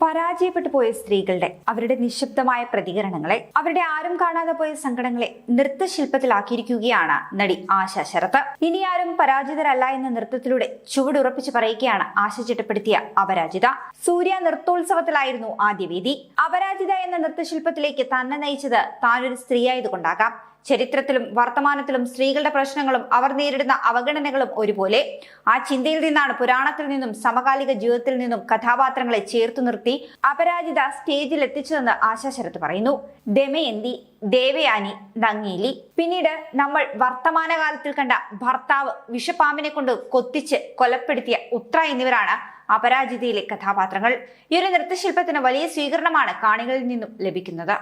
പരാജയപ്പെട്ടു പോയ സ്ത്രീകളുടെ അവരുടെ നിശബ്ദമായ പ്രതികരണങ്ങളെ അവരുടെ ആരും കാണാതെ പോയ സങ്കടങ്ങളെ നൃത്തശില്പത്തിലാക്കിയിരിക്കുകയാണ് നടി ആശ ശരത്ത്. ഇനി ആരും പരാജിതരല്ല എന്ന നൃത്തത്തിലൂടെ ചുവടുറപ്പിച്ച് പറയുകയാണ് ആശ ചിട്ടപ്പെടുത്തിയ അപരാജിത. സൂര്യ നൃത്തോത്സവത്തിലായിരുന്നു ആദ്യ വേദി. അപരാജിത എന്ന നൃത്തശില്പത്തിലേക്ക് തന്നെ നയിച്ചത് താനൊരു സ്ത്രീയായതുകൊണ്ടാകാം. ചരിത്രത്തിലും വർത്തമാനത്തിലും സ്ത്രീകളുടെ പ്രശ്നങ്ങളും അവർ നേരിടുന്ന അവഗണനകളും ഒരുപോലെ ആ ചിന്തയിൽ നിന്നാണ് പുരാണത്തിൽ നിന്നും സമകാലിക ജീവിതത്തിൽ നിന്നും കഥാപാത്രങ്ങളെ ചേർത്തു നിർത്തി അപരാജിത സ്റ്റേജിൽ എത്തിച്ചതെന്ന് ആശാശരത്ത് പറയുന്നു. ദമയന്തി ദേവയാനി നങ്ങേലി. പിന്നീട് നമ്മൾ വർത്തമാനകാലത്തിൽ കണ്ട ഭർത്താവ് വിഷപ്പാമ്പിനെ കൊണ്ട് കൊത്തിച്ച് കൊലപ്പെടുത്തിയ ഉത്ര എന്നിവരാണ് അപരാജിതയിലെ കഥാപാത്രങ്ങൾ. ഈ ഒരു നൃത്തശില്പത്തിന് വലിയ സ്വീകരണമാണ് കാണികളിൽ നിന്നും ലഭിക്കുന്നത്.